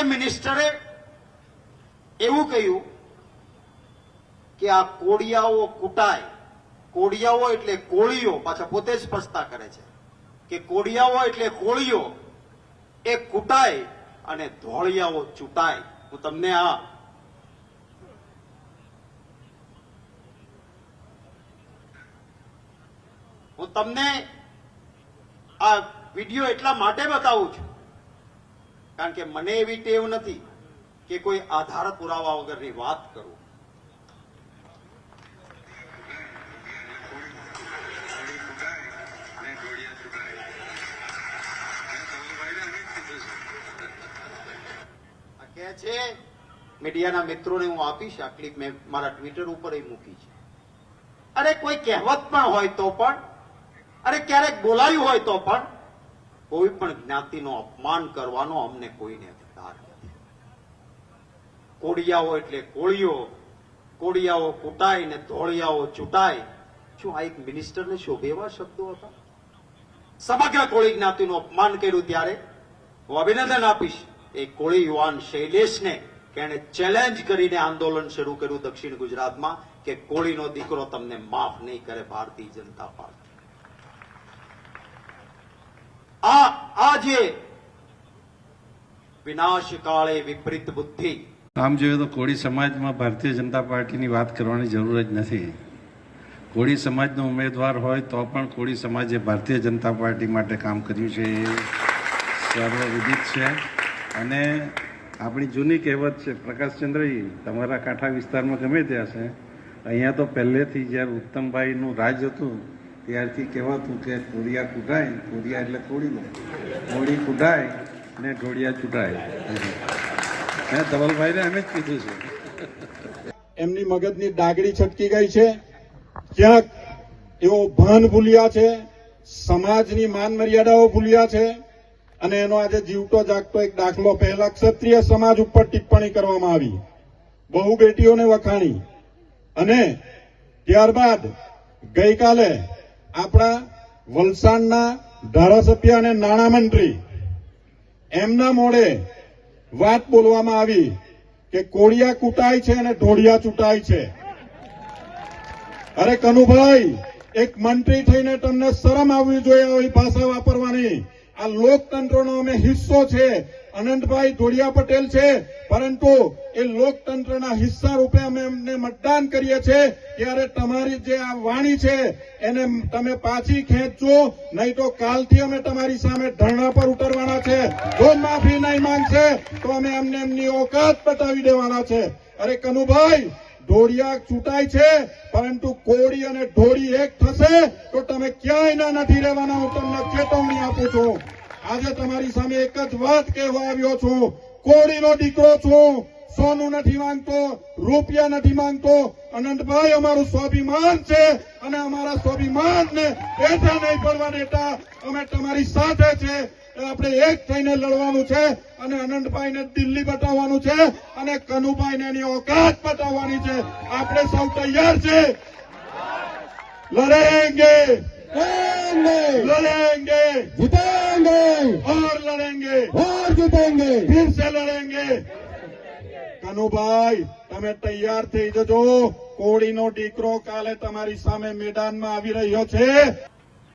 એ મિનિસ્ટરે એવું કહ્યું કે આ કોળિયાઓ કૂટાય. કોળિયાઓ એટલે કોળીઓ પાછા પોતે જ સ્પષ્ટતા કરે છે કે કોળિયાઓ એટલે કોળીઓ એ કૂટાય અને ધોળિયાઓ ચૂંટાય. હું તમને આ હું તમને આ વીડિયો એટલા માટે બતાવું છું કારણ કે મને એવી ટેવ નથી કે કોઈ આધાર પુરાવા વગરની વાત કરું. કે છે, મીડિયાના મિત્રોને હું આપીશ. આ ક્લિપ મેં મારા ટ્વિટર ઉપર મૂકી છે. અરે કોઈ કહેવત પણ હોય તો પણ, અરે ક્યારેક બોલાયું હોય તો પણ કોઈ પણ જ્ઞાતિનો અપમાન કરવાનો અમને કોઈને અધિકાર નથી. કોડિયાઓ એટલે કોળીઓ. કોડિયાઓ કૂટાય ને ધોળિયાઓ ચૂંટાય. શું આ એક મિનિસ્ટરને શોભે એવા શબ્દો હતા? સમગ્ર કોળી જ્ઞાતિનું અપમાન કર્યું ત્યારે? હું અભિનંદન આપીશ. એ કોળી યુવાન શૈલેષને કે એણે ચેલેન્જ કરીને આંદોલન શરૂ કર્યું દક્ષિણ ગુજરાતમાં કે કોળીનો દીકરો તમને માફ નહીં કરે ભારતીય જનતા પાર્ટી. આ આ જે વિનાશ કાળે વિપરીત બુદ્ધિ. આમ જોઈએ તો કોળી સમાજમાં ભારતીય જનતા પાર્ટીની વાત કરવાની જરૂર જ નથી. કોળી સમાજનો ઉમેદવાર હોય તો પણ કોળી સમાજે ભારતીય જનતા પાર્ટી માટે કામ કર્યું છે. એ સર્વવિદિત છે. અને આપણી જૂની કહેવત છે પ્રકાશચંદ્રજી તમારા કાંઠા વિસ્તારમાં ગમે ત્યાં છે અહીંયા તો પહેલેથી જ્યારે ઉત્તમભાઈનું રાજ હતું ત્યારથી કહેવાતું કે કોડિયા કૂટાય કોડિયા એટલે કોળી કોડી કૂટાય ને ઢોળિયા ચૂંટાય મેં ધવલભાઈને એમ જ કીધું છે. એમની મગજની ડાગડી છટકી ગઈ છે. ક્યાંક એવો ભાન ભૂલ્યા છે, સમાજની માન મર્યાદાઓ ભૂલ્યા છે, અને એનો આજે જીવતો જાગતો એક દાખલો પહેલા ક્ષત્રિય સમાજ ઉપર ટિપ્પણી કરવામાં આવી. બહુ બેટીઓને વખાણી. અને ત્યારબાદ ગઈકાલે આપણા વલસાડના ધારાસભ્ય અને નાણામંત્રી, એમના મોડે વાત બોલવામાં આવી કે કોળિયા કૂટાય છે અને ઢોળિયા ચૂંટાય છે. અરે કનુભાઈ, એક મંત્રી થઈને તમને શરમ આવવી જોઈએ, આવી ભાષા વાપરવાની. આ લોકતંત્રનો અમે હિસ્સો છે. અનંતભાઈ ધોળિયા પટેલ છે. પરંતુ એ લોકતંત્રના હિસ્સા રૂપે અમે એમને મતદાન કરીએ છીએ. ત્યારે તમારી જે આ વાણી છે, એને તમે પાછી ખેંચજો. નહીં તો કાલથી અમે તમારી સામે ધરણા પર ઉતરવાના છે. જો માફી નહીં માંગશે, તો અમે એમને એમની ઓકાત બતાવી દેવાના છે. અરે કનુભાઈ ઢોળિયા ચૂંટાય છે, પરંતુ કોળી અને ઢોળી એક થશે, તો તમે ક્યાંય ના નથી રહેવાના. હું તમને ચેતવણી આપું છું. આજે તમારી સામે એક જ વાત કહેવા આવ્યો છું. કોળીનો દીકરો છું. સોનું નથી માંગતો રૂપિયા નથી માંગતો. અનંતભાઈ અમારું સ્વાભિમાન છે અને અમારા સ્વાભિમાનને બેઠા નહીં પડવા દેતા અમે તમારી સાથે છે. આપણે એક થઈને લડવાનું છે અને અનંતભાઈને દિલ્હી બતાવવાનું છે અને કનુભાઈને એની ઓકાત બતાવવાની છે. આપણે સૌ તૈયાર છે. લડેંગે. લડેંगे जीतेंगे और लड़ेंगे और जीतेंगे फिर से लड़ेंगे કનુભાઈ તમે તૈયાર થઈ જજો કોળીનો દીકરો કાલે તમારી સામે મેદાનમાં આવી રહ્યો છે